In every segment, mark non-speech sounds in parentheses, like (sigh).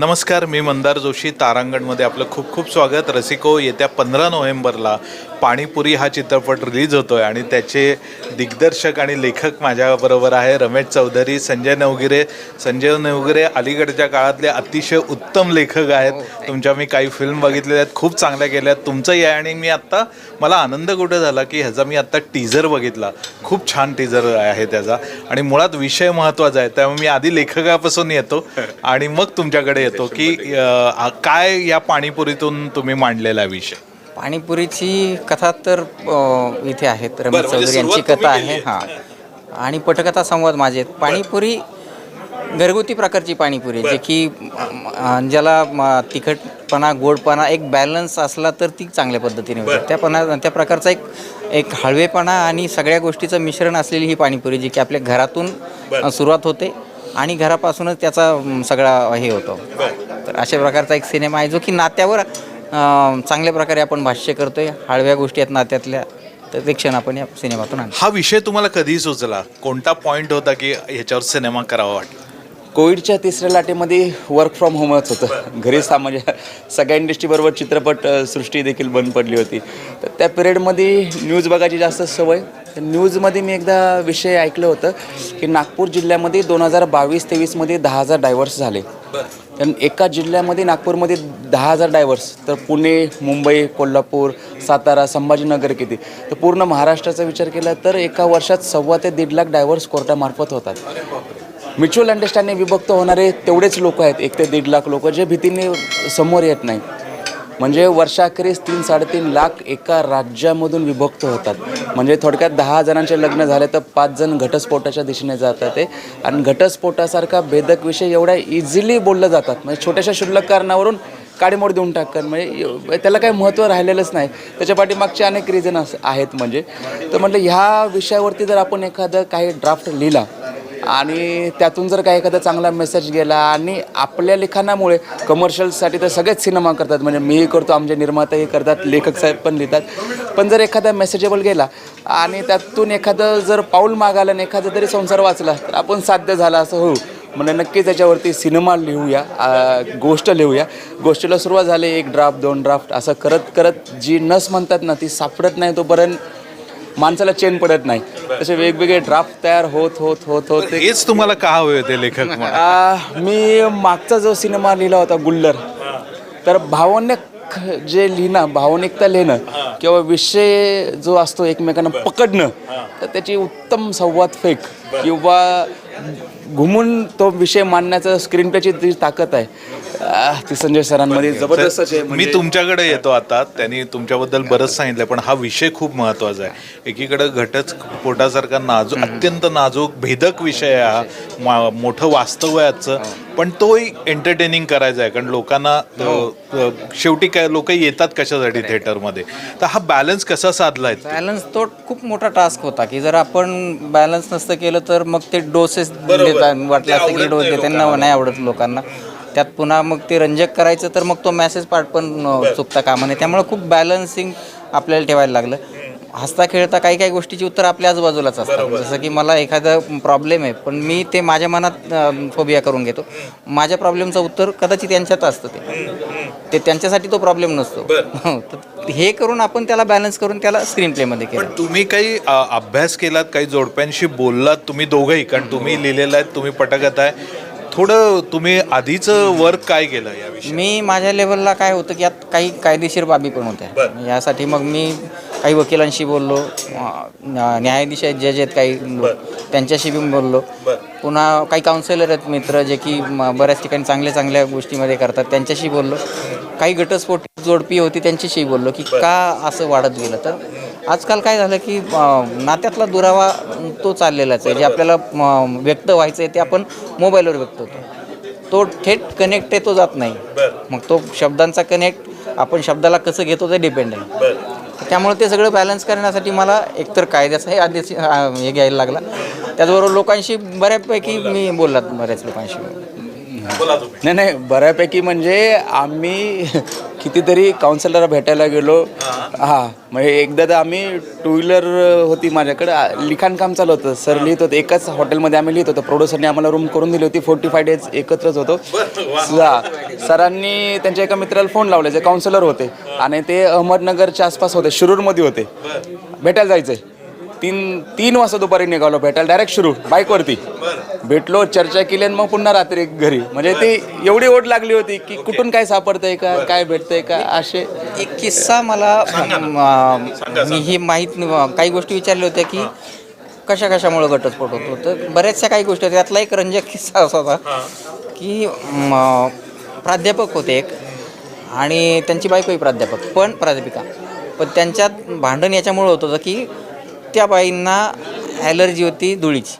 नमस्कार मी मंदार जोशी तारांगणमध्ये आपलं खूप खूप स्वागत. रसिको येत्या पंधरा नोव्हेंबरला पाणीपुरी हा चित्रपट रिलीज होतो आहे आणि त्याचे दिग्दर्शक आणि लेखक माझ्याबरोबर आहे रमेश चौधरी संजय नवगिरे. संजय नवगिरे अलीकडच्या काळातले अतिशय उत्तम लेखक आहेत. तुमच्या मी काही फिल्म बघितलेल्या आहेत खूप चांगल्या केल्या आहेत. तुमचंही आहे आणि मी आत्ता मला आनंद कुठे झाला की ह्याचा मी आत्ता टीझर बघितला. खूप छान टीझर आहे त्याचा. आणि मुळात विषय महत्त्वाचा आहे त्यामुळे मी आधी लेखकापासून येतो आणि मग तुमच्याकडे येतो की काय या पाणीपुरीतून तुम्ही मांडलेला विषय? पाणीपुरीची कथा तर अ, इथे आहेत. रमेश बरं, म्हणजे चौधरी यांची सुरुवात कथा तुम्ही आहे. हां. आणि पटकथा संवाद माझे आहेत. पाणीपुरी घरगुती प्रकारची पाणीपुरी जे की अ, ज्याला म, तिखटपणा गोडपणा एक बॅलन्स असला तर ती चांगल्या पद्धतीने होते. त्या पणा त्या प्रकारचा एक एक हळवेपणा आणि सगळ्या गोष्टीचं मिश्रण असलेली ही पाणीपुरी जी की आपल्या घरातून अ, सुरुवात होते आणि घरापासूनच त्याचा अम, सगळा हे होतो. तर अशा प्रकारचा एक सिनेमा आहे जो की नात्यावर चांगल्या प्रकारे आपण भाष्य करतोय. हळव्या गोष्टी आहेत नात्यातल्या तर ते क्षण आपण या सिनेमातून आणतो हा विषय तुम्हाला कधी सुचला कोणता पॉइंट होता की ह्याच्यावर सिनेमा करावा वाटला? कोविडच्या तिसऱ्या लाटेमध्ये वर्क फ्रॉम होमच होतं. घरी सा म्हणजे सगळ्या इंडस्ट्रीबरोबर चित्रपट सृष्टी देखील बंद पडली होती. तर त्या पिरियडमध्ये न्यूज बघायची जास्त सवय. तर न्यूजमध्ये मी एकदा विषय ऐकलं होतं की नागपूर जिल्ह्यामध्ये दोन हजार बावीस तेवीसमध्ये दहा हजार डायव्हर्स झाले. तर एका जिल्ह्यामध्ये नागपूरमध्ये दहा हजार डायव्हर्स तर पुणे मुंबई कोल्हापूर सातारा संभाजीनगर किती? तर पूर्ण महाराष्ट्राचा विचार केला तर एका वर्षात सव्वा ते दीड लाख डायव्हर्स कोर्टामार्फत होतात. म्युच्युअल अंडरस्टँडिंग विभक्त होणारे तेवढेच लोक आहेत एक ते दीड लाख लोक जे भीतीने समोर येत नाही म्हणजे वर्षाखेरीस तीन साडेतीन लाख एका राज्यामधून विभक्त होतात. म्हणजे थोडक्यात दहा जणांचे लग्न झाले तर पाच जण घटस्फोटाच्या दिशेने जातात ते. आणि घटस्फोटासारखा भेदक विषय एवढ्या इझिली बोललं जातात. म्हणजे छोट्याशा शुल्लक कारणावरून काडीमोड देऊन टाकतात. म्हणजे त्याला काही महत्त्व राहिलेलंच नाही. त्याच्या पाठीमागचे अनेक रिझन आहेत म्हणजे. तर म्हटलं ह्या विषयावरती जर आपण एखादं काही ड्राफ्ट लिहिला आणि त्यातून जर काही एखादा चांगला मेसेज गेला आणि आपल्या लिखाणामुळे कमर्शियलसाठी तर सगळेच सिनेमा करतात. म्हणजे मीही करतो आमचे निर्माताही करतात लेखक साहेब पण लिहितात. पण जर एखादा मेसेजेबल गेला आणि त्यातून एखादं जर पाऊल मागायला आणि एखादा तरी संसार वाचला तर आपण साध्य झाला असं होऊ. म्हणजे नक्की त्याच्यावरती सिनेमा लिहूया गोष्ट लिहूया. गोष्टीला सुरुवात झाली एक ड्राफ्ट दोन ड्राफ्ट असं करत करत जी नस म्हणतात ना ती सापडत नाही तोपर्यंत माणसाला चेन पडत नाही तसे वेगवेगळे ड्राफ्ट तयार होत होत होत होत हेच तुम्हाला का हवे होते लेखक म्हणून? आ, मी मागचा जो सिनेमा लिहिला होता गुल्लर तर भावनिक जे लिहिणं भावनिकता लिहिणं किंवा विषय जो असतो एकमेकांना पकडणं तर त्याची उत्तम संवाद फेक किंवा घुमून तो विषय मांडण्याचं स्क्रीन प्लेची जी ताकद आहे. ती संजय सरांमध्ये जबरदस्तच आहे मी म्हणजे- तुमच्याकडे येतो आता त्यांनी तुमच्याबद्दल बरंच सांगितलं पण हा विषय खूप महत्त्वाचा आहे. एकीकडे घटच पोटासारखा नाजूक अत्यंत नाजूक भेदक विषय आहे हा. मा- मोठं वास्तव आहे आजचं. पण तोही एंटरटेनिंग करायचा आहे कारण लोकांना अ, शेवटी काय लोक येतात कशासाठी थिएटरमध्ये तर हा बॅलन्स कसा साधलाय? बॅलन्स तो खूप मोठा टास्क होता की जर आपण बॅलन्स नसतं केलं तर मग ते डोसेस वाटलं असतं की डोस देते त्यांना नाही आवडत लोकांना. त्यात पुन्हा मग ते रंजक करायचं तर मग तो मॅसेज पार्ट पण चुकता कामा नये. त्यामुळे खूप बॅलन्सिंग आपल्याला ठेवायला लागलं. हसता खेळता काही काही गोष्टीची उत्तर आपल्या आजूबाजूलाच असतात. जसं की मला एखादा प्रॉब्लेम आहे पण मी ते माझ्या मनात फोबिया करून घेतो. माझ्या प्रॉब्लेमचं उत्तर कदाचित त्यांच्यात असतं ते. ते त्यांच्यासाठी तो प्रॉब्लेम नसतो. हो, (laughs) तर हे करून आपण त्याला बॅलन्स करून त्याला स्क्रीन प्लेमध्ये केलं पण तुम्ही काही अ, अभ्यास केलात काही जोडप्यांशी बोललात तुम्ही दोघंही? कारण तुम्ही लिहिलेलं आहे तुम्ही पटकथ आहे. थोडं तुम्ही आधीचं वर्क काय केलं याविषयी मी माझ्या लेवलला काय होतं की यात काही कायदेशीर बाबी पण होत्या. यासाठी मग मी काही वकिलांशी बोललो न्यायाधीश आहेत जज आहेत काही त्यांच्याशी बी बोललो. पुन्हा काही काउन्सिलर आहेत मित्र जे की बऱ्याच ठिकाणी चांगल्या चांगल्या गोष्टीमध्ये करतात त्यांच्याशी बोललो. काही घटस्फोट जोडपी होती त्यांच्याशी बोललो की का असं वाढत गेलं? तर आजकाल काय झालं की नात्यातला दुरावा तो चाललेलाच आहे. जे आपल्याला व्यक्त व्हायचं आहे ते आपण मोबाईलवर व्यक्त होतो. तो थेट कनेक्ट आहे तो जात नाही. मग तो शब्दांचा कनेक्ट आपण शब्दाला कसं घेतो ते डिपेंड आहे. त्यामुळे ते सगळं बॅलन्स करण्यासाठी मला एकतर कायद्याचाही आदेश हे घ्यायला लागला. त्याचबरोबर लोकांशी बऱ्यापैकी मी बोललात बऱ्याच लोकांशी. बोला तुम्ही. नाही नाही बऱ्यापैकी म्हणजे आम्ही कितीतरी काउन्सिलर भेटायला गेलो. हां. म्हणजे एकदा तर आम्ही टू व्हीलर होती माझ्याकडे. आ, लिखाण काम चालू होतं. सर लिहित होतं. एकाच हॉटेलमध्ये आम्ही लिहित होतो. प्रोड्युसरने आम्हाला रूम करून दिली होती. फोर्टी फाय डेज एकत्रच होतो. हा. सरांनी त्यांच्या एका मित्राला फोन लावले. जे काउन्सिलर होते. आणि ते अहमदनगरच्या आसपास होते. शिरूरमध्ये होते. भेटायला जायचंय. तीन तीन वाजता दुपारी निघालो भेटायला. डायरेक्ट शिरूर बाईकवरती भेटलो चर्चा केली आणि मग पुन्हा रात्री घरी. म्हणजे ती एवढी ओढ लागली होती की कुठून काय सापडतंय का काय भेटतंय का असे. एक किस्सा मला मी ही माहीत काही गोष्टी विचारल्या होत्या की कशा कशामुळे घटस्फोट होतो. तर बऱ्याचशा काही गोष्टी होत्या. त्यातला एक रंजक किस्सा असा होता की म, प्राध्यापक होते एक आणि त्यांची बायकोही प्राध्यापक पण प्राध्यापिका. पण त्यांच्यात भांडण याच्यामुळे होत होतं की त्या बाईंना ॲलर्जी होती धुळीची.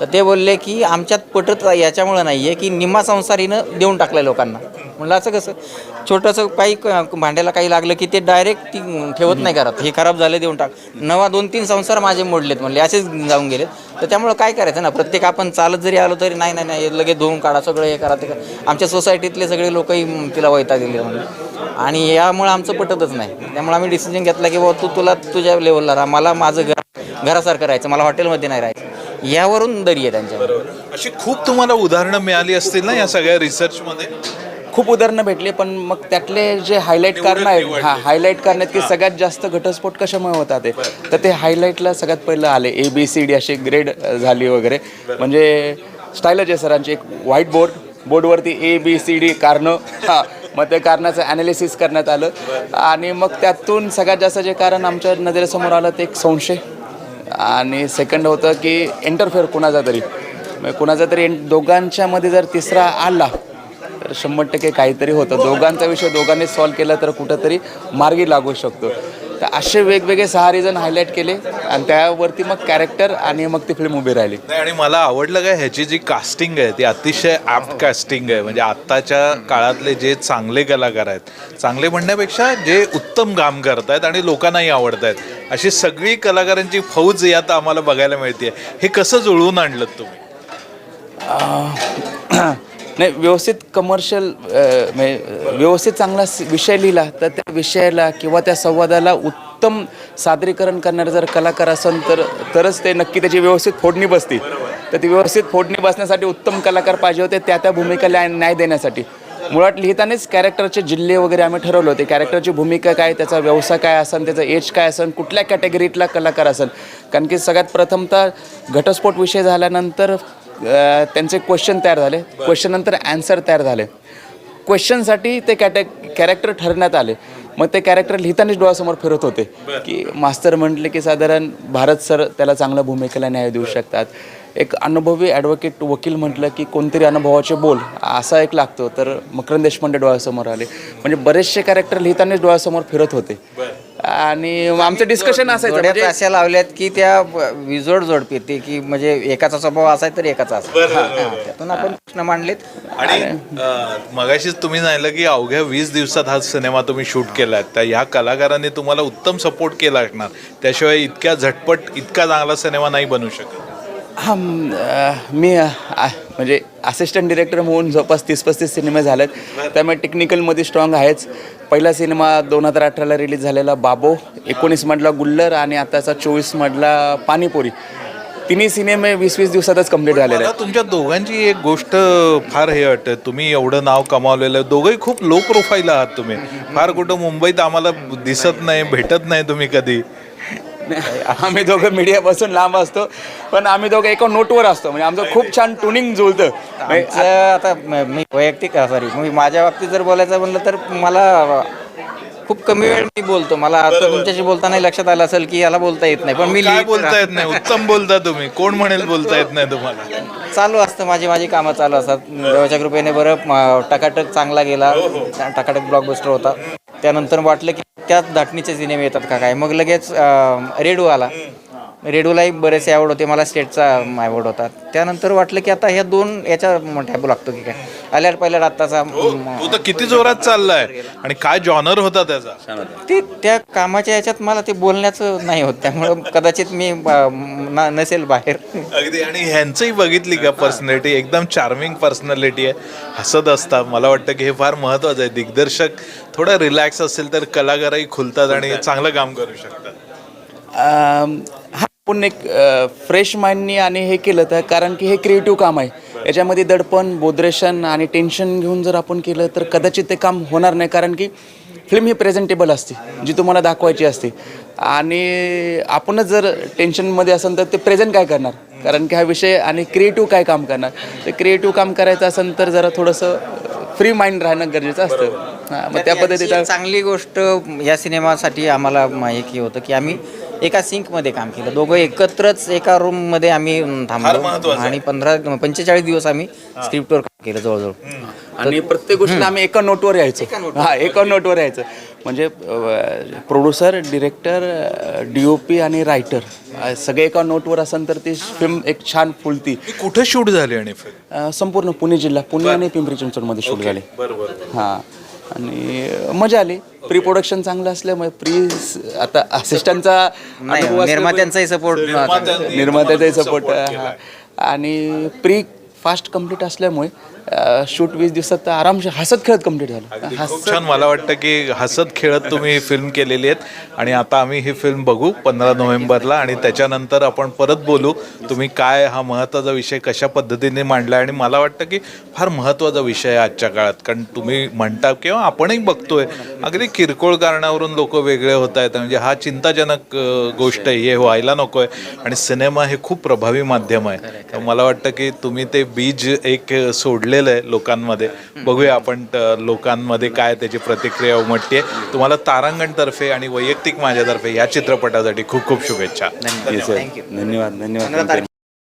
तर ते बोलले की आमच्यात पटत याच्यामुळं नाही आहे की निम्मा संसारीनं देऊन टाकलं लोकांना. म्हणलं असं कसं? छोटंसं काही क- भांड्याला काही लागलं की ते डायरेक्ट ती ठेवत नाही घरात. हे खराब झालं देऊन टाक. नवा दोन तीन संसार माझे मोडलेत म्हणले. असेच जाऊन गेलेत. तर त्यामुळं काय करायचं ना? प्रत्येक आपण चालत जरी आलो तरी नाही नाही नाही लगेच धुवून काढा सगळं हे करा ते करा. आमच्या सोसायटीतले सगळे लोकही तिला वैता दिले म्हणले आणि यामुळं आमचं पटतच नाही. त्यामुळे आम्ही डिसिजन घेतला की बाबा तू तुला तुझ्या लेवलला राहा. मला माझं घर घरासारखं राहायचं. मला हॉटेलमध्ये नाही राहायचं. यावरून दरी आहे त्यांच्या. अशी खूप तुम्हाला उदाहरणं मिळाली असतील ना या सगळ्या रिसर्चमध्ये खूप उदाहरणं भेटली पण मग त्यातले जे हायलाईट कारण आहेत हा हायलाईट कारण आहेत की सगळ्यात जास्त घटस्फोट कशामुळे होतात ते? तर ते हायलाईटला सगळ्यात पहिलं आले. ए बी सी डी अशी ग्रेड झाली वगैरे. म्हणजे स्टाईलच आहे सरांची. एक व्हाईट बोर्ड बोर्डवरती ए बी सी डी कारणं. हा. मग त्या कारणाचं ॲनालिसिस करण्यात आलं. आणि मग त्यातून सगळ्यात जास्त जे कारण आमच्या नजरेसमोर आलं ते एक संशय. आणि सेकंड होतं की इंटरफेअर कुणाचा तरी. म्हणजे कुणाचा तरी दोघांच्यामध्ये जर तिसरा आला तर शंभर टक्के काहीतरी होतं. दोघांचा विषय दोघांनी सॉल्व्ह केला तर कुठंतरी मार्गी लागू शकतो. तर असे वेगवेगळे सहा रिझन हायलाईट केले आणि त्यावरती मग कॅरेक्टर आणि मग ती फिल्म उभी राहिली. नाही आणि मला आवडलं काय ह्याची जी कास्टिंग आहे ती अतिशय ॲप्ट कास्टिंग आहे. म्हणजे आत्ताच्या काळातले जे चांगले कलाकार आहेत चांगले म्हणण्यापेक्षा जे उत्तम काम करत आहेत आणि लोकांनाही आवडत आहेत अशी सगळी कलाकारांची फौज यात आम्हाला बघायला मिळते हे कसं जुळवून आणलं तुम्ही? (clears throat) नाही व्यवस्थित कमर्शियल म्हणजे, व्यवस्थित चांगला विषय लिहिला तर त्या विषयाला किंवा त्या संवादाला उत्तम सादरीकरण करणारा जर कलाकार असेल तर तरच ते नक्की त्याची व्यवस्थित फोडणी बसते तर ती व्यवस्थित फोडणी बसण्यासाठी उत्तम कलाकार पाहिजे होते त्या त्या भूमिकेला न्याय देण्यासाठी. मुळात लिहितानाच कॅरेक्टरचे जिल्हे वगैरे आम्ही ठरवले होते. कॅरेक्टरची भूमिका काय त्याचा व्यवसाय काय असेल त्याचा एज काय असेल कुठल्या कॅटेगरीतला कलाकार असेल कारण की सगळ्यात प्रथमतः घटस्फोट विषय झाल्यानंतर त्यांचे क्वेश्चन तयार झाले. क्वेश्चन नंतर ॲन्सर तयार झाले. क्वेश्चनसाठी ते कॅटे कॅरेक्टर ठरण्यात आले. मग ते कॅरेक्टर लिहितानाच डोळ्यासमोर फिरत होते. की मास्तर म्हटले की साधारण भारत सर त्याला चांगल्या भूमिकेला न्याय देऊ शकतात. एक अनुभवी ॲडव्होकेट वकील म्हटलं की कोणतरी अनुभवाचे बोल. असा एक लागतो. तर मकरंद देशपांडे डोळ्यासमोर आले. म्हणजे बरेचसे कॅरेक्टर लिहितानाच डोळ्यासमोर फिरत होते. आणि आमचं डिस्कशन असायचं जोड्यात म्हणजे अशा लावल्यात की त्या विजोड जोड पिते की म्हणजे एकाचा स्वभाव असाय तर एकाचा असा त्यातून आपण प्रश्न मांडलेत. आणि अं, मगाशीच तुम्ही सांगितलं की अवघ्या वीस दिवसात हा सिनेमा तुम्ही शूट केलाय तर ह्या कलाकारांनी तुम्हाला उत्तम सपोर्ट केला असणार. त्याशिवाय इतक्या झटपट इतका चांगला सिनेमा नाही बनू शकत. हा म, अ, मी अ, आ- म्हणजे असिस्टंट डिरेक्टर म्हणून जवळपास तीस पस्तीस सिनेमे झालेत. त्यामुळे टेक्निकलमध्ये स्ट्रॉंग आहेच. पहिला सिनेमा दोन हजार अठराला रिलीज झालेला बाबो एकोणीस मधला गुल्लर आणि आताचा चोवीस मधला पाणीपुरी. तिन्ही सिनेमे वीस वीस दिवसातच कंप्लीट झालेले मला आहेत तुमच्या दोघांची एक गोष्ट फार हे वाटतं. तुम्ही एवढं नाव कमावलेलं आहे. दोघंही खूप लो प्रोफाईल आहात तुम्ही. फार कुठं मुंबईत आम्हाला दिसत नाही भेटत नाही तुम्ही कधी. आम्ही दोघं मीडियापासून लांब असतो पण आम्ही दोघं एका नोटवर असतो. म्हणजे आमचं खूप छान टुनिंग जुळतं. आता मी वैयक्तिक सॉरी मी माझ्या बाबतीत जर बोलायचं म्हणलं तर मला खूप कमी वेळ मी बोलतो. मला आता तुमच्याशी बोलताना लक्षात आलं असेल की याला बोलता येत नाही. पण मी काय बोलता येत नाही? उत्तम बोलता तुम्ही. कोण म्हणेल बोलता येत नाही तुम्हाला? चालू असतं. माझी माझी कामं चालू असतात. देवाच्या कृपेने बरं टकाटक चांगला गेला. टकाटक ब्लॉकबस्टर होता. त्यानंतर वाटलं की त्याच धाटणीचे सिनेमे येतात का काय? मग लगेच अं, रेडू आला. रेडिओलाही बरेचसे आवड होते मला स्टेटचा आवड होता. त्यानंतर वाटलं की आता ह्या दोन याच्या टॅबू लागतो की काय? आल्यावर पहिल्या आत्ताचा तू तर किती जोरात चाललाय. आणि काय जॉनर होता त्याचा? ते त्या कामाच्या याच्यात मला ते बोलण्याचं नाही होत त्यामुळं कदाचित मी नसेल बाहेर. अगदी. आणि ह्यांचंही बघितली का पर्सनॅलिटी एकदम चार्मिंग पर्सनॅलिटी आहे. हसत असतात मला वाटतं की हे फार महत्वाचं आहे. दिग्दर्शक थोडा रिलॅक्स असेल तर कलाकारही खुलतात आणि चांगलं काम करू शकतात. आपण एक फ्रेश माइंडनी आणि हे केलं तर कारण की हे क्रिएटिव्ह काम आहे. याच्यामध्ये दडपण बोद्रेशन आणि टेन्शन घेऊन जर आपण केलं तर कदाचित ते काम होणार नाही कारण की फिल्म ही प्रेझेंटेबल असते जी तुम्हाला दाखवायची असते. आणि आपणच जर टेन्शनमध्ये असेल तर ते प्रेझेंट काय करणार? कारण की हा विषय आणि क्रिएटिव्ह काय काम करणार? ते क्रिएटिव्ह काम करायचं असेल तर जरा थोडंसं फ्री माइंड राहणं गरजेचं असतं. हां मग त्या पद्धतीचं चांगली गोष्ट या सिनेमासाठी आम्हाला म- एक हे होतं की आम्ही एका सिंकमध्ये काम केलं. दोघं एकत्रच एका रूममध्ये आम्ही थांबलो. महत्त्वाचं आहे. आणि पंधरा पंचेचाळीस दिवस आम्ही स्क्रिप्टवर काम केलं जवळजवळ. आणि प्रत्येक गोष्टीला आम्ही एका नोटवर यायचो. हा एका नोटवर यायचं. म्हणजे producer director D O P आणि रायटर सगळे एका नोटवर असेल तर ती फिल्म एक छान फुलती. कुठे शूट झाली आणि फिल्म? अ, संपूर्ण पुणे जिल्हा पुणे आणि पिंपरी चिंचवडमध्ये शूट झाले. बरोबर हां. आणि मजा आली. प्री प्रोडक्शन चांगलं असल्यामुळे प्री आता असिस्टंटचा नाही निर्मात्यांचाही सपोर्ट निर्मात्याचाही सपोर्ट आणि प्री फास्ट कंप्लीट असल्यामुळे शूट वीस दिवसात तर आरामशीर हसत खेळत कंप्लीट झालं. खूप छान. मला वाटतं की हसत खेळत तुम्ही ही फिल्म केलेली आहेत आणि आता आम्ही ही फिल्म बघू पंधरा नोव्हेंबरला आणि त्याच्यानंतर आपण परत बोलू तुम्ही काय हा महत्त्वाचा विषय कशा पद्धतीने मांडला आणि मला वाटतं की फार महत्त्वाचा विषय आहे आजच्या काळात. कारण तुम्ही म्हणता किंवा आपणही बघतोय. अगदी किरकोळ कारणावरून लोक वेगळे होत आहेत. म्हणजे हा चिंताजनक गोष्ट आहे. हे व्हायला नको आहे आणि सिनेमा हे खूप प्रभावी माध्यम आहे. तर मला वाटतं की तुम्ही ते बीज एक सोडलेलं आहे लोकांमध्ये. बघूया आपण लोकांमध्ये काय त्याची प्रतिक्रिया उमटते तुम्हाला तारांगणतर्फे आणि वैयक्तिक माझ्यातर्फे या चित्रपटासाठी खूप खूप शुभेच्छा. धन्यवाद. धन्यवाद